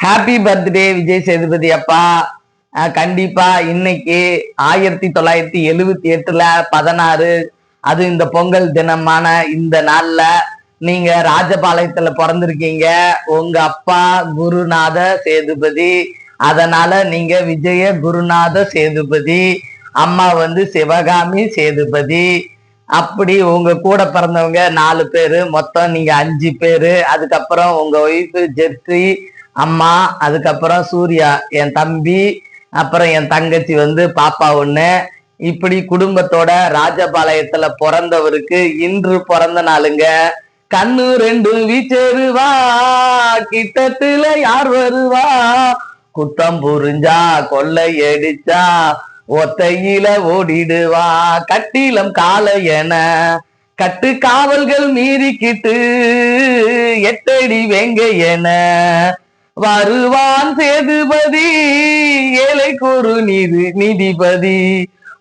Happy birthday Vijay Sethupathi அப்பா. கண்டிப்பா இன்னைக்கு ஆயிரத்தி தொள்ளாயிரத்தி எழுவத்தி எட்டுல பதினாறு. அது இந்த பொங்கல் தினமான இந்த நாள்ல நீங்க ராஜபாளையத்துல பிறந்திருக்கீங்க. உங்க அப்பா குருநாத சேதுபதி. அதனால நீங்க விஜய குருநாத சேதுபதி. அம்மா வந்து சிவகாமி சேதுபதி. அப்படி உங்க கூட பிறந்தவங்க நாலு பேரு மொத்தம் நீங்க அஞ்சு பேரு. அதுக்கப்புறம் உங்க ஒய்ஃபு ஜெர்சி அம்மா அதுக்கப்புறம் சூர்யா என் தம்பி அப்புறம் என் தங்கச்சி வந்து பாப்பா ஒண்ணு. இப்படி குடும்பத்தோட ராஜபாளையத்துல பிறந்தவருக்கு இன்று பிறந்த நாளுங்க. கண்ணு ரெண்டும் வீச்சருவா கிட்டத்துல யார் வருவா? குத்தம் புரிஞ்சா கொள்ளை அடிச்சா ஒத்தையில ஓடிடுவா. கட்டிலம் காளையன கட்டு காவல்கள் மீறிக்கிட்டு எட்டடி வெங்க என வருவான் சேதுபதி ஏழை கூறு நீதி நீதிபதி.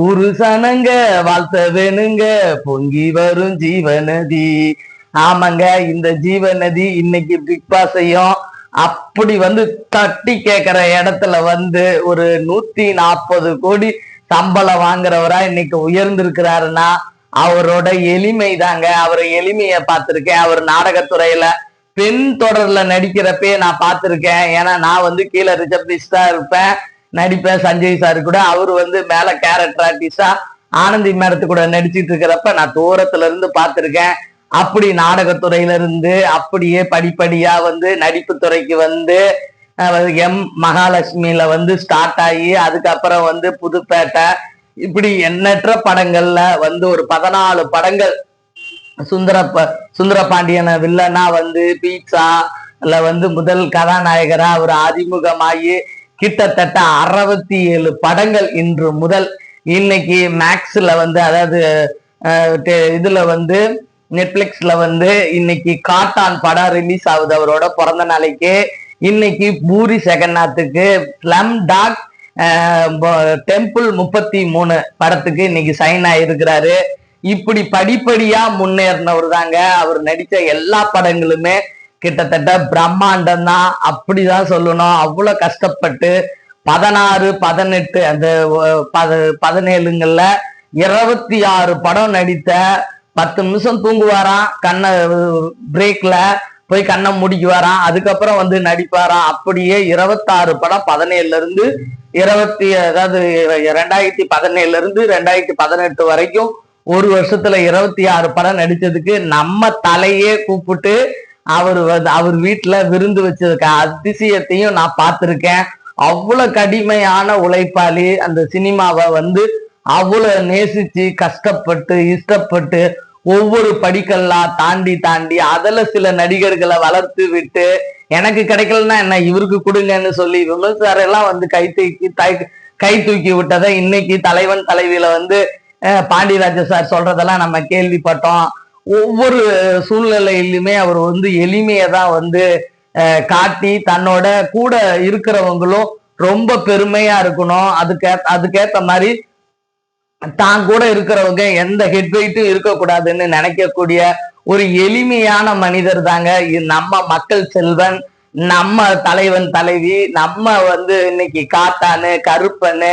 ஒரு சனங்க வாழ்த்த வேணுங்க பொங்கி வரும் ஜீவநதி. ஆமாங்க இந்த ஜீவநதி இன்னைக்கு பிக் பாஸையும் அப்படி வந்து தட்டி கேட்கிற இடத்துல வந்து ஒரு நூத்தி நாற்பது கோடி சம்பளம் வாங்குறவரா இன்னைக்கு உயர்ந்திருக்கிறாருன்னா அவரோட எளிமை தாங்க அவர் எளிமைய பார்த்திருக்கேன். அவர் நாடகத்துறையில பெண் தொடர்ல நடிக்கிறப்பே நான் பார்த்திருக்கேன். ஏன்னா நான் வந்து கீழே ரிசப்டிஸ்டா இருப்பேன். நடிப்பேன் சஞ்சய் சார் கூட. அவர் வந்து மேல கேரக்டர் ஆர்டிஸ்டா ஆனந்தி மேடத்து கூட நடிச்சிட்டு இருக்கிறப்ப நான் தூரத்துல இருந்து பார்த்திருக்கேன். அப்படி நாடகத்துறையில இருந்து அப்படியே படிப்படியா வந்து நடிப்பு துறைக்கு வந்து எம் மகாலட்சுமியில வந்து ஸ்டார்ட் ஆகி அதுக்கப்புறம் வந்து புதுப்பேட்டை இப்படி எண்ணற்ற படங்கள்ல வந்து ஒரு பதினாலு படங்கள் சுந்தர ப- சுந்தர பாண்டியன வில்லனா வந்து பீட்சா ல வந்து முதல் கதாநாயகரா அவர் அறிமுகமாகி கிட்டத்தட்ட அறுபத்தி ஏழு படங்கள் இன்று முதல் இன்னைக்கு மேக்ஸ்ல வந்து அதாவது இதுல வந்து நெட்ஃபிளிக்ஸ்ல வந்து இன்னைக்கு காட்டான் படம் ரிலீஸ் ஆகுது அவரோட பிறந்த நாளைக்கு. இன்னைக்கு பூரி ஜெகநாத்துக்கு ஸ்லம் டாக் டெம்பிள் முப்பத்தி மூணு படத்துக்கு இன்னைக்கு சைன் ஆயிருக்கிறாரு இப்படி படிப்படியா முன்னேறினவர் தாங்க அவர் நடித்த எல்லா படங்களுமே கிட்டத்தட்ட பிரம்மாண்டம் தான் அப்படிதான் சொல்லணும். அவ்வளவு கஷ்டப்பட்டு பதினாறு பதினெட்டு அந்த பத பதினேழுங்கள்ல இருபத்தி ஆறு படம் நடித்த பத்து நிமிஷம் தூங்குவாராம். கண்ணை பிரேக்ல போய் கண்ணை முடிக்குவாராம். அதுக்கப்புறம் வந்து நடிப்பாராம். அப்படியே இருபத்தாறு படம் பதினேழுல இருந்து இருபத்தி அதாவது ரெண்டாயிரத்தி பதினேழுல இருந்து ரெண்டாயிரத்தி பதினெட்டு வரைக்கும் ஒரு வருஷத்துல இருபத்தி ஆறு படம் நடிச்சதுக்கு நம்ம தலையே கூப்பிட்டு அவர் வந்து அவர் வீட்டுல விருந்து வச்சதுக்கு அதிசயத்தையும் நான் பார்த்திருக்கேன். அவ்வளவு கடுமையான உழைப்பாளி அந்த சினிமாவை வந்து அவ்வளவு நேசிச்சு கஷ்டப்பட்டு இஷ்டப்பட்டு ஒவ்வொரு படிக்கல்லாம் தாண்டி தாண்டி அதுல சில நடிகர்களை வளர்த்து விட்டு எனக்கு கிடைக்கலன்னா என்ன இவருக்கு கொடுங்கன்னு சொல்லி விமர்சனம் வந்து கை தூக்கி தை- கை தூக்கி விட்டதை இன்னைக்கு தலைவன் தலைவியில வந்து பாண்டியராஜ சார் சொல்றதெல்லாம் நம்ம கேள்விப்பட்டோம். ஒவ்வொரு சூழ்நிலையிலுமே அவர் வந்து எளிமையை தான் வந்து காட்டி தன்னோட கூட இருக்கிறவங்களும் ரொம்ப பெருமையா இருக்கணும். அதுக்கே அதுக்கேத்த மாதிரி தான் கூட இருக்கிறவங்க எந்த ஹெட் வெயிட்டும் இருக்கக்கூடாதுன்னு நினைக்கக்கூடிய ஒரு எளிமையான மனிதர் தாங்க நம்ம மக்கள் செல்வன் நம்ம தலைவன் தலைவி நம்ம வந்து இன்னைக்கு காத்தானு கருப்பனு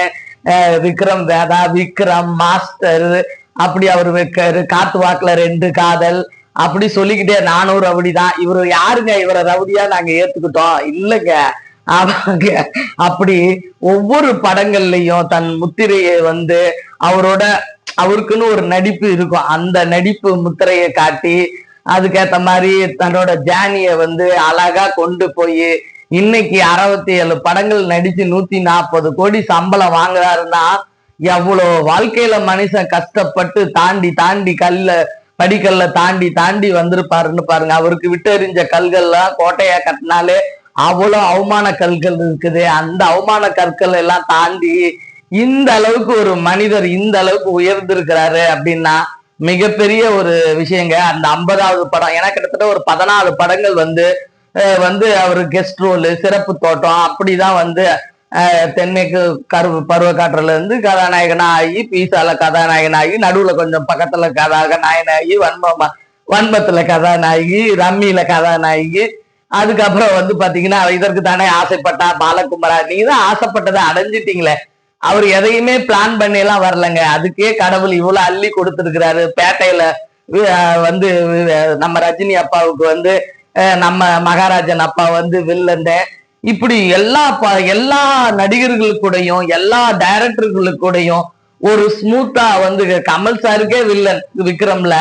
விக்ரம் வேதா விக்ரம் மாஸ்டர் அப்படி அவர் வைக்காரு. காத்து வாக்குல ரெண்டு காதல். அப்படி சொல்லிக்கிட்டே நானூறு ரவுடிதான். இவரு யாருங்க? இவரை ரவுடியா நாங்க ஏத்துக்கிட்டோம். இல்லைங்க. ஆமாங்க. அப்படி ஒவ்வொரு படங்கள்லயும் தன் முத்திரையை வந்து அவரோட அவருக்குன்னு ஒரு நடிப்பு இருக்கும். அந்த நடிப்பு முத்திரையை காட்டி அதுக்கேத்த மாதிரி தன்னோட ஜானிய வந்து அழகா கொண்டு போய் இன்னைக்கு அறுபத்தி ஏழு படங்கள் நடிச்சு நூத்தி நாற்பது கோடி சம்பளம் வாங்குறாருன்னா எவ்வளோ வாழ்க்கையில மனுஷன் கஷ்டப்பட்டு தாண்டி தாண்டி கல்ல படிக்கல்ல தாண்டி தாண்டி வந்திருப்பாருன்னு பாருங்க. அவருக்கு விட்டெறிஞ்ச கல்கள்லாம் கோட்டையா கட்டினாலே அவ்வளவு அவமான கற்கள் இருக்குது. அந்த அவமான கற்கள் எல்லாம் தாண்டி இந்த அளவுக்கு ஒரு மனிதர் இந்த அளவுக்கு உயர்ந்திருக்கிறாரு அப்படின்னா மிகப்பெரிய ஒரு விஷயங்க. அந்த ஐம்பதாவது படம் ஏன்னா கிட்டத்தட்ட ஒரு பதினாலு படங்கள் வந்து வந்து அவர் கெஸ்ட் ரோல் சிறப்பு தோட்டம் அப்படிதான் வந்து தென்மேற்கு கரு பருவ காற்றுல இருந்து கதாநாயகனா ஆகி பீசால கதாநாயகனாகி நடுவுல கொஞ்சம் பக்கத்துல கதாநாயகனாகி வன்மமா வன்மத்துல கதாநாயகி ரம்மியில கதாநாயகி அதுக்கப்புறம் வந்து பாத்தீங்கன்னா இதற்கு தானே ஆசைப்பட்டா பாலகுமாரா. நீங்க தான் ஆசைப்பட்டதை அடைஞ்சிட்டீங்களே. அவர் எதையுமே பிளான் பண்ணி எல்லாம் வரலங்க. அதுக்கே கடவுள் இவ்வளவு அள்ளி கொடுத்துருக்கிறாரு. பேட்டையில வந்து நம்ம ரஜினி அப்பாவுக்கு வந்து நம்ம மகாராஜன் அப்பா வந்து வில்லந்த. இப்படி எல்லா ப- எல்லா நடிகர்களுக்கூடையும் எல்லா டைரக்டர்களுக்கூடையும் ஒரு ஸ்மூத்தா வந்து கமல் சாருக்கே வில்லன் விக்ரம்ல.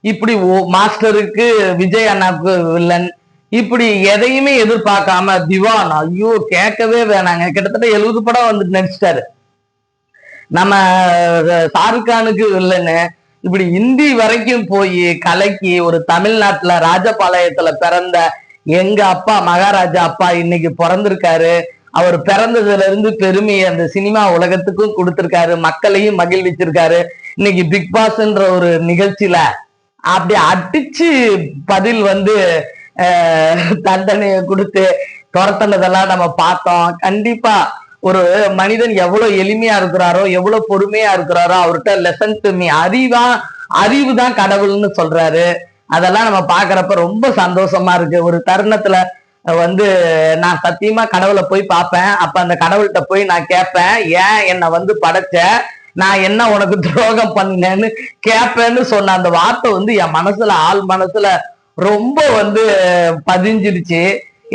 இப்படி ஓ- மாஸ்டருக்கு விஜய் அண்ணாவுக்கு வில்லன். இப்படி எதையுமே எதிர்பார்க்காம திவான் ஐயோ கேட்கவே வேணாங்க. கிட்டத்தட்ட எழுபது படம் வந்து நடிச்சிட்டாரு. நம்ம ஷாருக்கானுக்கு ஷாருக் கானுக்கு வில்லன்னு இப்படி இந்தி வரைக்கும் போய் கலக்கி ஒரு தமிழ்நாட்டுல ராஜபாளையத்துல பிறந்த எங்க அப்பா மகாராஜா அப்பா இன்னைக்கு பிறந்திருக்காரு. அவர் பிறந்ததுல இருந்து பெருமையை அந்த சினிமா உலகத்துக்கும் கொடுத்திருக்காரு. மக்களையும் மகிழ்விச்சிருக்காரு. இன்னைக்கு பிக் பாஸ்ன்ற ஒரு நிகழ்ச்சியில அப்படி அடிச்சு பதில் வந்து தண்டனையை கொடுத்து துரத்தினதெல்லாம் நம்ம பார்த்தோம். கண்டிப்பா ஒரு மனிதன் எவ்வளவு எளிமையா இருக்கிறாரோ எவ்வளவு பொறுமையா இருக்கிறாரோ அவர்கிட்ட லெசன் டு மீ அறிவா அறிவு தான் கடவுள்னு சொல்றாரு. அதெல்லாம் நம்ம பாக்குறப்ப ரொம்ப சந்தோஷமா இருக்கு. ஒரு தருணத்துல வந்து நான் சத்தியமா கடவுளை போய் பார்ப்பேன். அப்ப அந்த கடவுள்கிட்ட போய் நான் கேட்பேன் ஏன் என்னை வந்து படைச்ச? நான் என்ன உனக்கு துரோகம் பண்ணேன்னு கேட்பேன்னு சொன்ன அந்த வார்த்தை வந்து என் மனசுல ஆள் மனசுல ரொம்ப வந்து பதிஞ்சிருச்சு.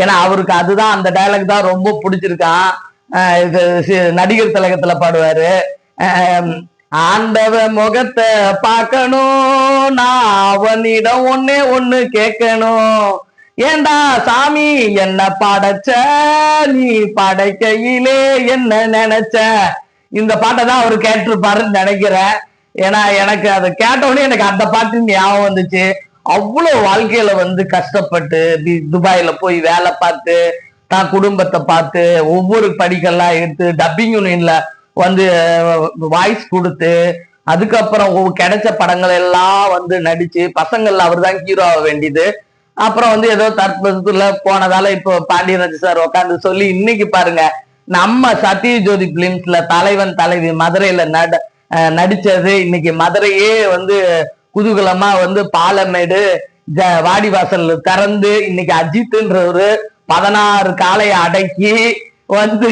ஏன்னா அவருக்கு அதுதான் அந்த டைலாக் தான் ரொம்ப பிடிச்சிருக்கான். இது நடிகர் திலகத்துல பாடுவாரு. ஆண்டவ முகத்தை பார்க்கணும். நான் அவனிடம் ஒன்னே ஒண்ணு கேட்கணும். ஏண்டா சாமி என்ன படைச்ச? நீ படைக்கையிலே என்ன நினைச்ச? இந்த பாட்டை தான் அவர் கேட்டிருப்பாருன்னு நினைக்கிறேன். ஏன்னா எனக்கு அதை கேட்டவுடனே எனக்கு அந்த பாட்டு ஞாபகம் வந்துச்சு. அவ்வளவு வாழ்க்கையில வந்து கஷ்டப்பட்டு துபாயில போய் வேலை பார்த்து தான் குடும்பத்தை பார்த்து ஒவ்வொரு படிக்கெல்லாம் எடுத்து டப்பிங் யூனியன்ல வந்து வாய்ஸ் கொடுத்து அதுக்கப்புறம் கிடைச்ச படங்கள் எல்லாம் வந்து நடிச்சு பசங்கள்ல அவர் தான் ஹீரோ ஆக வேண்டியது. அப்புறம் வந்து ஏதோ தற்பத்துல போனதால இப்போ பாண்டியராஜ் சார் உட்காந்து சொல்லி இன்னைக்கு பாருங்க நம்ம சத்யஜோதி பிலிம்ஸ்ல தலைவன் தலைவி மதுரையில நட நடிச்சது. இன்னைக்கு மதுரையே வந்து குதூகலமா வந்து பாலமேடு ஜ- வாடிவாசல் திறந்து இன்னைக்கு அஜித்ன்றவரு பதினாறு காலையை அடக்கி வந்து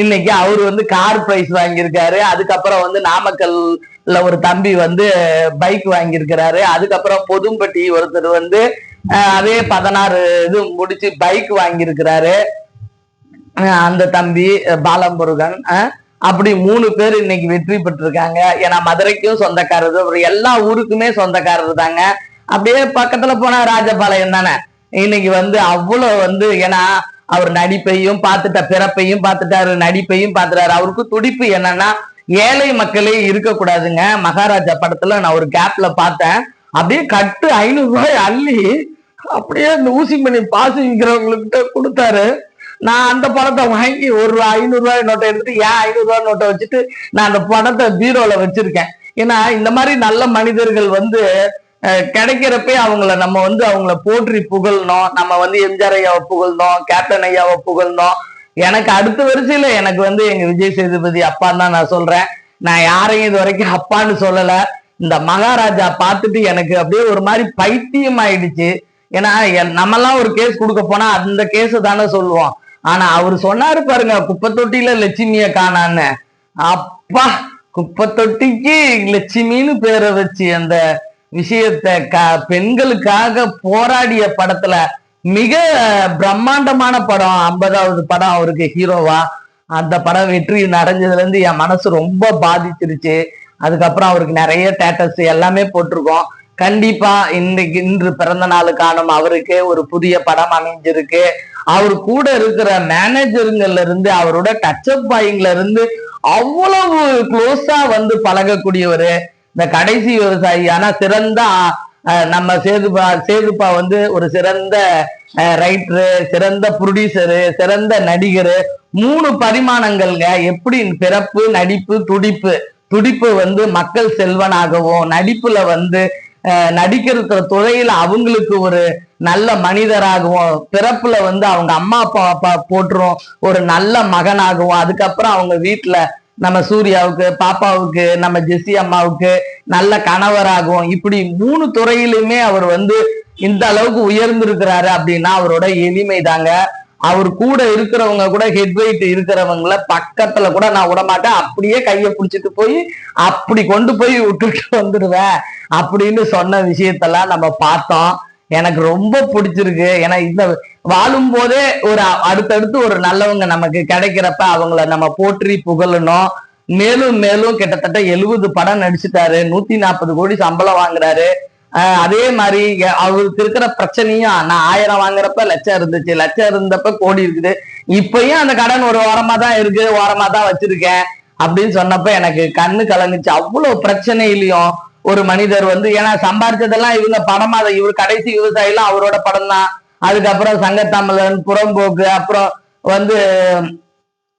இன்னைக்கு அவர் வந்து கார் பிரைஸ் வாங்கியிருக்காரு. அதுக்கப்புறம் வந்து நாமக்கல்ல ஒரு தம்பி வந்து பைக் வாங்கியிருக்கிறாரு. அதுக்கப்புறம் பொதும்பட்டி ஒருத்தர் வந்து அதே பதினாறு இது முடிச்சு பைக் வாங்கியிருக்கிறாரு. அந்த தம்பி பாலமுருகன் அப்படி மூணு பேர் இன்னைக்கு வெற்றி பெற்றிருக்காங்க. ஏன்னா மதுரைக்கும் சொந்தக்காரர். அப்புறம் எல்லா ஊருக்குமே சொந்தக்காரர் தாங்க. அப்படியே பக்கத்துல போனா ராஜபாளையம் தானே? இன்னைக்கு வந்து அவ்வளவு வந்து ஏன்னா அவர் நடிப்பையும் பார்த்துட்ட பிறப்பையும் பார்த்துட்டாரு நடிப்பையும் பார்த்துட்டாரு. அவருக்கு துடிப்பு என்னன்னா ஏழை மக்களே இருக்கக்கூடாதுங்க. மகாராஜா படத்துல நான் ஒரு கேப்ல பார்த்தேன். அப்படியே கட்டு ஐநூறு ரூபாய் அள்ளி அப்படியே அந்த ஊசி மணி பாசி விற்கிறவங்ககிட்ட கொடுத்தாரு. நான் அந்த படத்தை வாங்கி ஒரு ஐநூறு ரூபாய் நோட்டை எடுத்துட்டு ஏன் ஐநூறு ரூபாய் நோட்டை வச்சுட்டு நான் அந்த படத்தை பீரோல வச்சிருக்கேன். ஏன்னா இந்த மாதிரி நல்ல மனிதர்கள் வந்து கிடைக்கிறப்பே அவங்கள நம்ம வந்து அவங்கள போற்றி புகழணும் நம்ம வந்து எம்ஜிஆர் ஐயாவை புகழ்ந்தோம் கேப்டன் ஐயாவை புகழ்ந்தோம். எனக்கு அடுத்த வரிசையில எனக்கு வந்து எங்க விஜய் சேதுபதி அப்பான்னு தான் நான் சொல்றேன். நான் யாரையும் இது வரைக்கும் அப்பான்னு சொல்லல. இந்த மகாராஜா பார்த்துட்டு எனக்கு அப்படியே ஒரு மாதிரி பைத்தியம் ஆயிடுச்சு. ஏன்னா என்- நம்மலாம் ஒரு கேஸ் கொடுக்க போனா அந்த கேஸை தானே சொல்லுவோம். ஆனா அவர் சொன்னாரு பாருங்க குப்பை தொட்டியில லட்சுமிய காணான்னு. அப்பா குப்பை தொட்டிக்கு லட்சுமின்னு பேரை வச்சு அந்த விஷயத்த க பெண்களுக்காக போராடிய படத்துல மிக பிரம்மாண்டமான படம் ஐம்பதாவது படம் அவருக்கு ஹீரோவா. அந்த படம் வெற்றி நடஞ்சதுல இருந்து என் மனசு ரொம்ப பாதிச்சிருச்சு. அதுக்கப்புறம் அவருக்கு நிறைய ஸ்டேட்டஸ் எல்லாமே போட்டிருக்கோம். கண்டிப்பா இன்னைக்கு இன்று பிறந்த நாள் காணும் அவருக்கு ஒரு புதிய படம் அமைஞ்சிருக்கு. அவர் கூட இருக்கிற மேனேஜருங்கள்ல இருந்து அவரோட டச்சப் பாயிங்ல இருந்து அவ்வளவு க்ளோஸா வந்து பழகக்கூடியவர். இந்த கடைசி விவசாயி சிறந்த நம்ம சேதுபா சேதுப்பா வந்து ஒரு சிறந்த ரைட்டரு சிறந்த ப்ரொடியூசரு சிறந்த நடிகரு மூணு பரிமாணங்கள்ங்க. எப்படி? பிறப்பு நடிப்பு துடிப்பு. துடிப்பு வந்து மக்கள் செல்வனாகவும் நடிப்புல வந்து நடிக்கிற துறையில அவங்களுக்கு ஒரு நல்ல மனிதராகவும் பிறப்புல வந்து அவங்க அம்மா அப்பா அப்பா போட்டுரும் ஒரு நல்ல மகனாகவும் அதுக்கப்புறம் அவங்க வீட்டுல நம்ம சூர்யாவுக்கு பாப்பாவுக்கு நம்ம ஜெஸ்ஸி அம்மாவுக்கு நல்ல கணவராகும் இப்படி மூணு துறையிலுமே அவர் வந்து இந்த அளவுக்கு உயர்ந்திருக்கிறாரு அப்படின்னா அவரோட எளிமை தாங்க அவர் கூட இருக்கிறவங்க கூட ஹெட் வெயிட் இருக்கிறவங்கள பக்கத்துல கூட நான் விடமாட்டேன். அப்படியே கையை பிடிச்சிட்டு போய் அப்படி கொண்டு போய் விட்டுட்டு வந்துடுவேன் அப்படின்னு சொன்ன விஷயத்தெல்லாம் நம்ம பார்த்தோம். எனக்கு ரொம்ப பிடிச்சிருக்கு. ஏன்னா இந்த வாழும் போதே ஒரு அடுத்தடுத்து ஒரு நல்லவங்க நமக்கு கிடைக்கிறப்ப அவங்கள நம்ம போற்றி புகழணும். மேலும் மேலும் கிட்டத்தட்ட எழுபது படம் நடிச்சுட்டாரு. நூத்தி நாற்பது கோடி சம்பளம் வாங்குறாரு. ஆஹ் அதே மாதிரி அவருக்கு இருக்கிற பிரச்சனையும் நான் ஆயிரம் வாங்குறப்ப லட்சம் இருந்துச்சு. லட்சம் இருந்தப்ப கோடி இருக்குது. இப்பயும் அந்த கடன் ஒரு ஓரமா தான் இருக்கு. ஓரமா தான் வச்சிருக்கேன் அப்படின்னு சொன்னப்ப எனக்கு கண்ணு கலங்குச்சு. அவ்வளவு பிரச்சனையிலையும் ஒரு மனிதர் வந்து ஏன்னா சம்பாரிச்சதெல்லாம் இவங்க படமா இவர் கடைசி விவசாயிலாம் அவரோட படம் தான் அதுக்கப்புறம் சங்கத்தமிழன் புறம்போக்கு அப்புறம் வந்து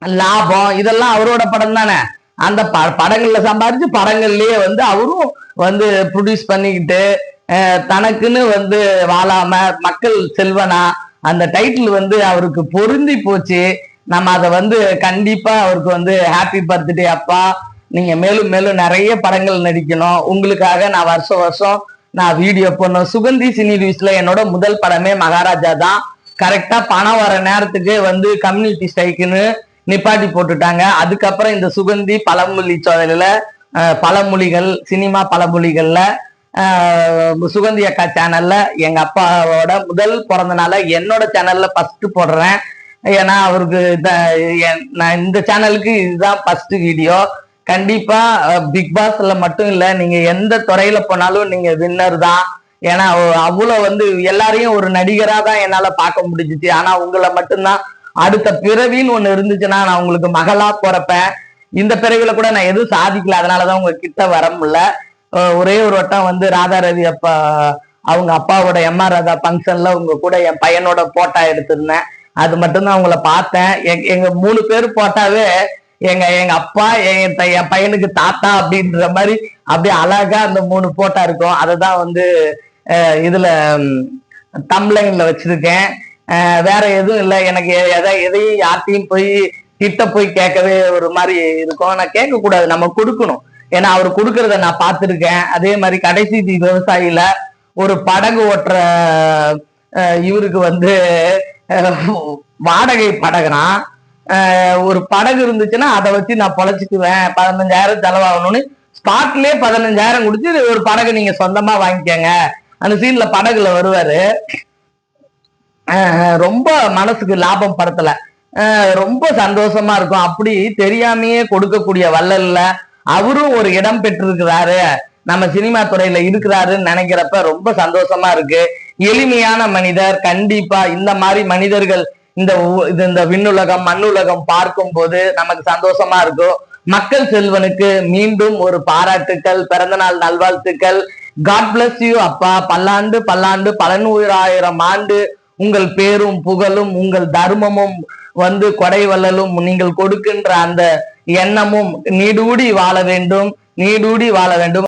லாபம் இதெல்லாம் அவரோட படம் தானே. அந்த ப படங்கள்ல சம்பாதிச்சு படங்கள்லயே வந்து அவரும் வந்து ப்ரொடியூஸ் பண்ணிக்கிட்டு தனக்குன்னு வந்து வாழாம மக்கள் செல்வனா அந்த டைட்டில் வந்து அவருக்கு பொருந்தி போச்சு. நம்ம அதை வந்து கண்டிப்பா அவருக்கு வந்து ஹாப்பி பர்த்டே அப்பா. நீங்க மேலும் மேலும் நிறைய படங்கள் நடிக்கணும். உங்களுக்காக நான் வருஷம் வருஷம் நான் வீடியோ பண்ணோம் சுகந்தி சினி ரிவ்யூஸ்ல என்னோட முதல் படமே மகாராஜா தான். கரெக்டா பணம் வர நேரத்துக்கு வந்து கம்யூனிட்டி ஸ்ட்ரைக்குன்னு நிப்பாட்டி போட்டுட்டாங்க. அதுக்கப்புறம் இந்த சுகந்தி பழமொழி சோதனையில பழமொழிகள் சினிமா பழமொழிகள்ல சுகந்தி அக்கா சேனல்ல எங்க அப்பாவோட முதல் பிறந்த நாள என்னோட சேனல்ல ஃபர்ஸ்ட் போடுறேன். ஏன்னா அவருக்கு என்- நான் இந்த சேனலுக்கு இதுதான் ஃபர்ஸ்ட் வீடியோ கண்டிப்பா பிக் பாஸ்ல மட்டும் இல்ல நீங்க எந்த துறையில போனாலும் நீங்க வின்னர் தான். ஏன்னா அவ்வளவு வந்து எல்லாரையும் ஒரு நடிகரா தான் என்னால பார்க்க முடிஞ்சிச்சு. ஆனா உங்களை மட்டும்தான். அடுத்த பிறவின்னு ஒண்ணு இருந்துச்சுன்னா நான் உங்களுக்கு மகளா பிறப்பேன் இந்த பிறவில கூட நான் எதுவும் சாதிக்கல. அதனாலதான் உங்க கிட்ட வர முடியல. ஒரே ஒரு வட்டம் வந்து ராதா ரவி அப்பா அவங்க அப்பாவோட எம்ஆர் ராதா ஃபங்க்ஷன்ல உங்க கூட என் பையனோட போட்டா எடுத்திருந்தேன். அது மட்டும்தான் உங்களை பார்த்தேன். எங்க மூணு பேர் போட்டாவே எங்க எங்க அப்பா என் த- என் பையனுக்கு தாத்தா அப்படின்ற மாதிரி அப்படியே அழகா அந்த மூணு போட்டா இருக்கும். அதை தான் வந்து இதுல தம்ப்ளைன்ல வச்சிருக்கேன். வேற எதுவும் இல்லை. எனக்கு எதை எதையும் யார்ட்டையும் போய் கிட்ட போய் கேட்கவே ஒரு மாதிரி இருக்கும். நான் கேட்க கூடாது நம்ம கொடுக்கணும். ஏன்னா அவர் கொடுக்கறத நான் பார்த்துருக்கேன். அதே மாதிரி கடைசி தி விவசாயில ஒரு படகு ஓட்டுற இவருக்கு வந்து வாடகை படகுனா ஒரு படகு இருந்துச்சுன்னா அதை வச்சு நான் பொழைச்சிக்குவேன். பதினஞ்சாயிரம் செலவாகணும்னு ஸ்பாட்லயே பதினஞ்சாயிரம் கொடுத்து ஒரு படகு நீங்க சொந்தமா வாங்கிக்கங்க. அந்த சீன்ல படகுல வருவாரு. ரொம்ப மனசுக்கு லாபம் படத்துல. ரொம்ப சந்தோஷமா இருக்கும். அப்படி தெரியாமையே கொடுக்கக்கூடிய வல்லல்ல அவரும் ஒரு இடம் பெற்றிருக்கிறாரு. நம்ம சினிமா துறையில இருக்கிறாருன்னு நினைக்கிறப்ப ரொம்ப சந்தோஷமா இருக்கு. எளிமையான மனிதர் கண்டிப்பா இந்த மாதிரி மனிதர்கள் இந்த இது இந்த விண்ணுலகம் மண்ணுலகம் பார்க்கும் போது நமக்கு சந்தோஷமா இருக்கும். மக்கள் செல்வனுக்கு மீண்டும் ஒரு பாராட்டுக்கள் பிறந்தநாள் நல்வாழ்த்துக்கள். காட் பிளஸ் யூ அப்பா. பல்லாண்டு பல்லாண்டு பல நூறாயிரம் ஆண்டு உங்கள் பேரும் புகழும் உங்கள் தர்மமும் வந்து கொடை வள்ளலும் நீங்கள் கொடுக்கின்ற அந்த எண்ணமும் நீடூடி வாழ வேண்டும் நீடூடி வாழ வேண்டும்.